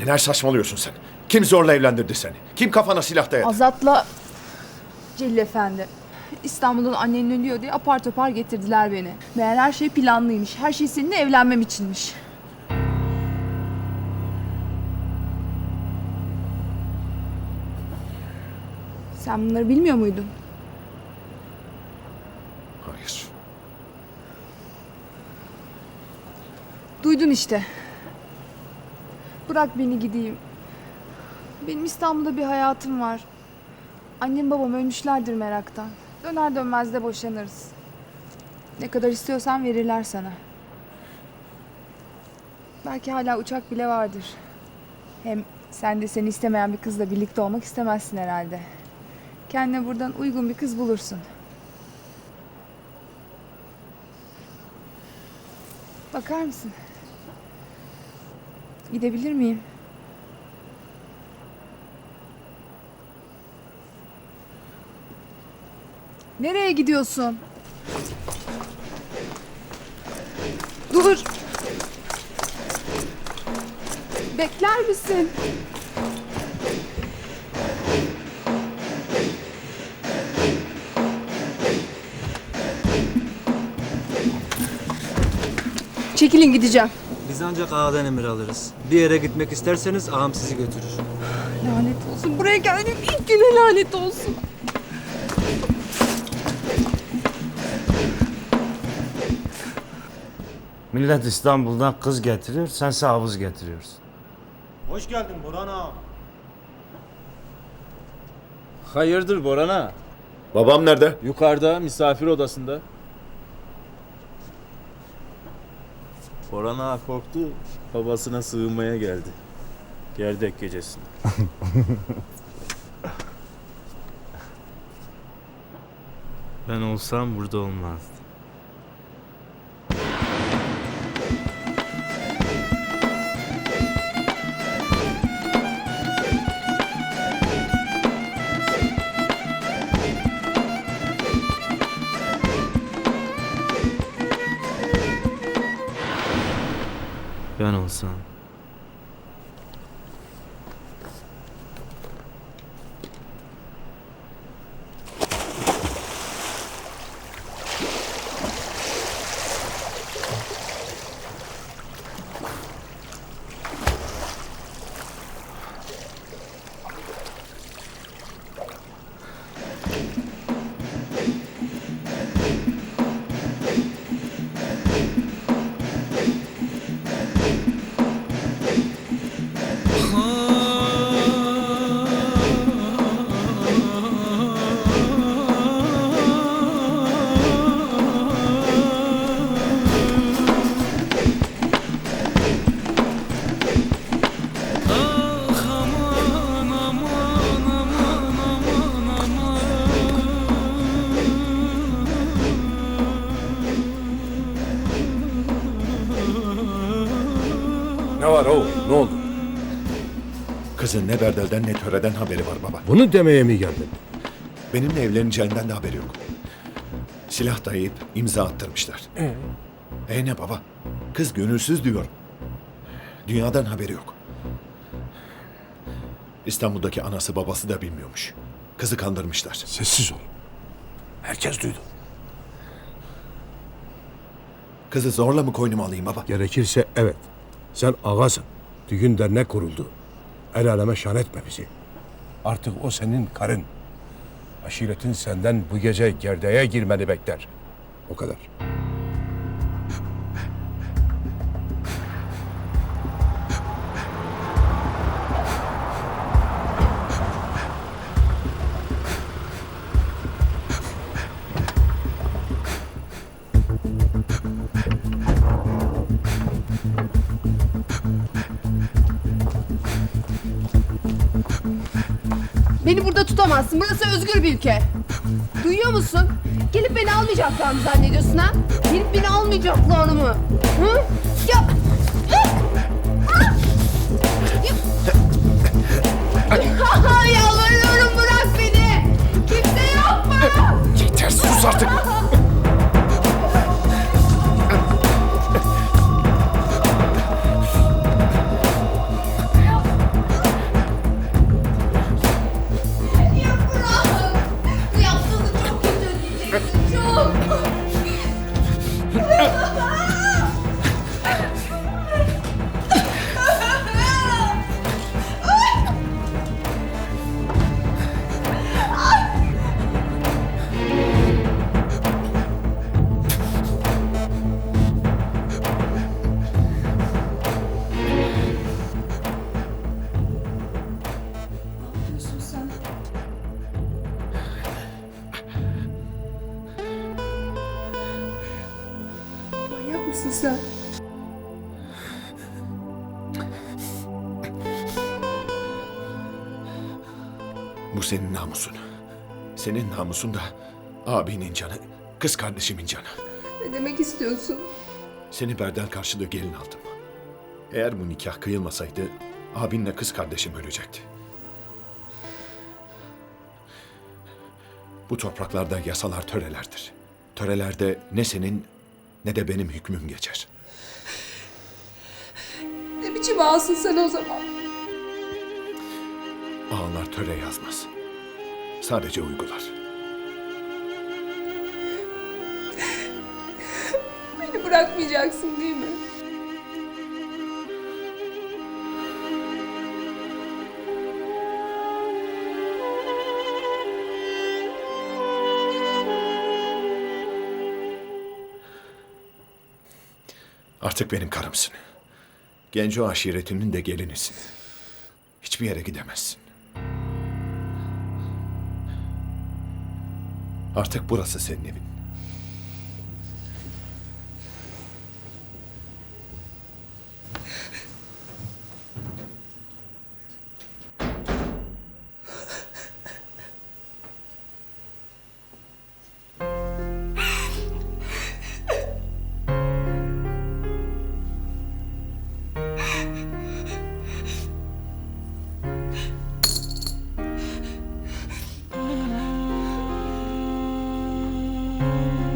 Neler saçmalıyorsun sen? Kim zorla evlendirdi seni? Kim kafana silah dayadı? Azat'la Celil Efendi. İstanbul'dan annen ölüyor diye apar topar getirdiler beni. Meğer her şey planlıymış. Her şey seninle evlenmem içinmiş. Sen bunları bilmiyor muydun? Hayır. Duydun işte. Bırak beni gideyim. Benim İstanbul'da bir hayatım var. Annem babam ölmüşlerdir meraktan. Döner dönmez de boşanırız. Ne kadar istiyorsan verirler sana. Belki hala uçak bile vardır. Hem sen de seni istemeyen bir kızla birlikte olmak istemezsin herhalde. Kendine buradan uygun bir kız bulursun. Bakar mısın? Gidebilir miyim? Nereye gidiyorsun? Dur. Bekler misin? Çekilin gideceğim. Biz ancak ağadan emir alırız. Bir yere gitmek isterseniz ağam sizi götürür. Lanet olsun. Buraya geldim ilk güne lanet olsun. Millet İstanbul'dan kız getiriyor, sense havuz getiriyorsun. Hoş geldin Burhan ağam. Hayırdır Borana? Babam nerede? Yukarıda misafir odasında. Boran ağa korktu. Babasına sığınmaya geldi. Gerdek gecesinde. Ben olsam burada olmazdı. Ben eh. olsam. Ne oldu? Kızın ne Berdel'den ne töreden haberi var baba. Bunu demeye mi geldin? Benimle evleneceğinden de haberi yok. Silah dayayıp imza attırmışlar. E ne baba? Kız gönülsüz diyor. Dünyadan haberi yok. İstanbul'daki anası babası da bilmiyormuş. Kızı kandırmışlar. Sessiz ol. Herkes duydu. Kızı zorla mı koynuma alayım baba? Gerekirse evet. Sen ağasın. Düğün dernek kuruldu. El aleme şan etme bizi. Artık o senin karın. Aşiretin senden bu gece gerdeğe girmeni bekler. O kadar. Beni burada tutamazsın. Burası özgür bir ülke. Duyuyor musun? Gelip beni almayacaklar mı zannediyorsun ha? Gelip beni almayacaklar mı? Hı? Ya... Ha, Yalvarıyorum Bu senin namusun. Senin namusun da abinin canı, kız kardeşimin canı. Ne demek istiyorsun? Seni Berden karşılığı gelin aldım. Eğer bu nikah kıyılmasaydı abinle kız kardeşim ölecekti. Bu topraklarda yasalar törelerdir. Törelerde ne senin ne de benim hükmüm geçer. Ne biçim ağasın sen o zaman? Töre yazmaz. Sadece uygular. Beni bırakmayacaksın değil mi? Artık benim karımsın. Genco aşiretinin de gelinisin. Hiçbir yere gidemezsin. Artık burası senin evin. You.